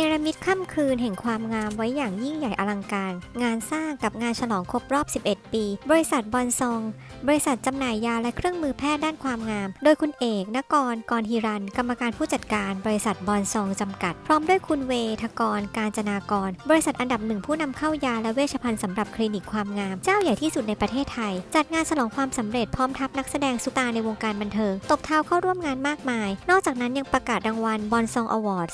there. มิดคืนแห่งความงามไว้อย่างยิ่งใหญ่อลังการ งานสร้างกับงานฉลองครบรอบ 11 ปี บริษัทบอนซอง บริษัทจำหน่ายยาและเครื่องมือแพทย์ด้านความงาม โดยคุณเอกนกรกรฮิรัน กรรมการผู้จัดการบริษัทบอนซองจำกัด พร้อมด้วยคุณเวทกร การจนากร บริษัทอันดับหนึ่งผู้นำเข้ายาและเวชภัณฑ์สำหรับคลินิกความงาม เจ้าใหญ่ที่สุดในประเทศไทย จัดงานฉลองความสำเร็จพร้อมทัพนักแสดงซุปตาในวงการบันเทิง ตบเท้าเข้าร่วมงานมากมาย นอกจากนั้นยังประกาศรางวัลบอนซองอวอร์ด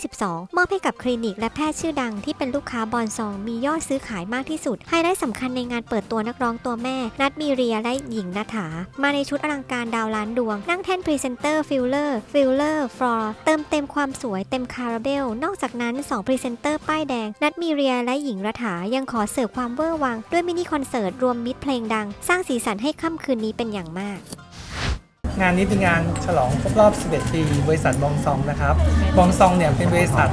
2022 มอบให้กับคลินิกและแพทย์ชื่อดังที่เป็นลูกค้าบอนซองมียอดซื้อขายมากที่สุดไฮไลท์สำคัญในงานเปิดตัวนักร้องตัวแม่ นัดมีเรียและหญิงนัฐา มาในชุดอลังการดาวล้านดวง นั่งแท่นพรีเซนเตอร์ฟิลเลอร์ฟิลเลอร์ฟลอร์เติมเต็มความสวยเต็มคาราเบล นอกจากนั้น 2 พรีเซนเตอร์ป้ายแดง นัดมีเรียและหญิงรัฐายังขอเสิร์ฟความเวอร์วัง ด้วยมินิคอนเสิร์ตรวมมิตรเพลงดัง สร้างสีสันให้ค่ำคืนนี้เป็นอย่างมากงานนี้เป็นงานฉลองครบรอบ 11 ปี บริษัทบองซองนะครับ บองซองเนี่ยเป็นบริษัท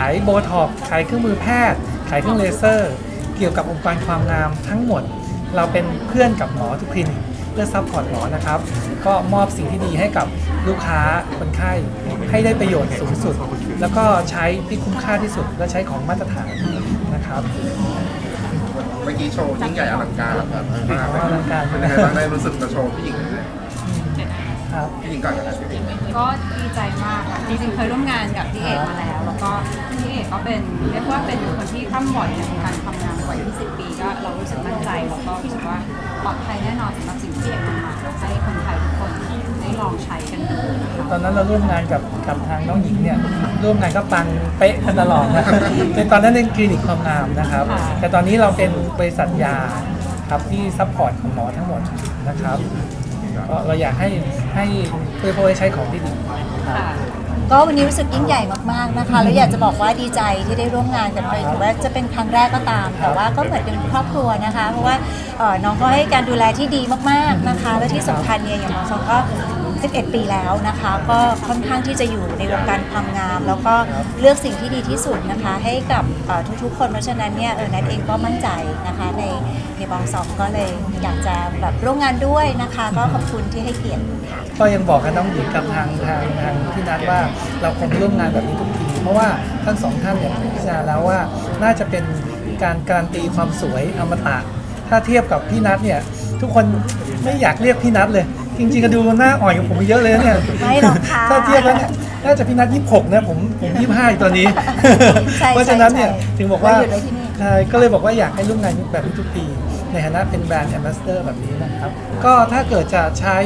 ายโบท็อกซ์ขายเครื่องมือแพทย์ ขายเครื่องเลเซอร์ เกี่ยวกับองค์การความงามทั้งหมด เราเป็นเพื่อนกับหมอทุกคลินิกเพื่อซัพพอร์ตหมอนะครับ ก็มอบสิ่งที่ดีให้กับลูกค้าคนไข้ ให้ได้ประโยชน์สูงสุด แล้วก็ใช้ที่คุ้มค่าที่สุด และใช้ของมาตรฐานนะครับเมื่อกี้โชว์ยิ่งใหญ่อลังการแบบมากเลยอลังการเป็นยังไงบ้างได้รู้สึกจะโชว์พี่หญิงเลย ครับ พี่หญิงก่อนกันนะก็ดีใจมากค่ะจริงๆเคยร่วมงานกับพี่เอกมาแล้ว แล้วก็พี่เอกก็เป็นเรียกว่าเป็นคนที่ข้ามบ่อยในวงการทำงานกว่า20 ปีก็เรารู้สึกมั่นใจแล้วก็รู้สึกว่าปลอดภัยแน่นอนสำหรับสิ่งที่พี่เอกนำมาให้คนไทยทุกคนได้ลองใช้กันดูนะคะตอนนั้นเราร่วมงานกับกับทางน้องหญิงเนี่ยร่วมงานก็ปังเป๊ะกันตลอดนะในตอนนั้นเป็นคลินิกความงามนะครับ แต่ตอนนี้เราเป็นบริษัทยาครับที่ซัพพอร์ตของหมอทั้งหมดนะครับ ก็เราอยากให้ให้เพื่อผู้ใช้ของที่ดีครับค่ะก็วันนี้รู้สึกยิ่งใหญ่มากๆนะคะ แล้วอยากจะบอกว่าดีใจที่ได้ร่วมงานกันไปถือว่าจะเป็นครั้งแรกก็ตาม แต่ว่าก็เหมือนเป็นครอบครัวนะคะ เพราะว่าเอ่อน้องก็ให้การดูแลที่ดีมากๆนะคะ และที่สำคัญเนี่ยอย่างน้องฟองก็ 11 ปีแล้วนะคะ ก็ค่อนข้างที่จะอยู่ในวงการความงาม แล้วก็เลือกสิ่งที่ดีที่สุดนะคะ ให้กับเอ่อทุกๆ คนเพราะฉะนั้นเนี่ยเออนัทเองก็มั่นใจนะคะในใน บองสองก็เลยอยากจะแบบร่วมงานด้วยนะคะ ก็ขอบคุณที่ให้เกียรติค่ะ ก็ยังบอกกับน้องหญิงกับทางทางทางพี่นัทว่าเราคงร่วมงานแบบนี้ทุกปีเพราะว่าทั้งสองท่านเนี่ยพิจารณาแล้วว่าน่าจะเป็นการการันตีความสวยอมตะ ถ้าเทียบกับพี่นัทเนี่ยทุกคนไม่อยากเรียกพี่นัทเลย จริงๆก็ดูหน้าอ่อนกว่าผมเยอะเลยนะเนี่ยไม่หรอกค่ะ ถ้าเทียบแล้วเนี่ยน่าจะพี่นัทยี่สิบหกนะผมผมยี่สิบห้าตอนนี้ ใช่เพราะฉะนั้นเนี่ยใช่ถึงบอกว่า เราอยู่ในที่นี่ ใช่ก็เลยบอกว่าอยากให้ร่วมงานแบบนี้ทุกปี ในฐานะเป็นแบรนด์แอมบาสเดอร์แบบนี้นะครับ ก็ถ้าเกิดจะใช้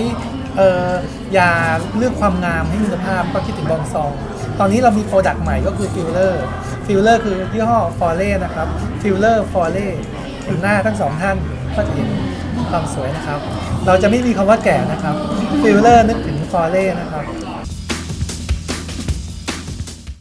เอ่อยาเรื่องความงามให้มีคุณภาพก็คิดถึงบองซอง ตอนนี้เรามีโปรดักต์ใหม่ก็คือฟิลเลอร์ฟิลเลอร์คือยี่ห้อฟอร์เล่นะครับฟิลเลอร์ฟอร์เล่เห็นหน้าทั้งสองท่านก็จะเห็นความสวยนะครับ เราจะไม่มีคำว่าแก่นะครับฟิลเลอร์นึกถึงฟอร์เล่นะครับ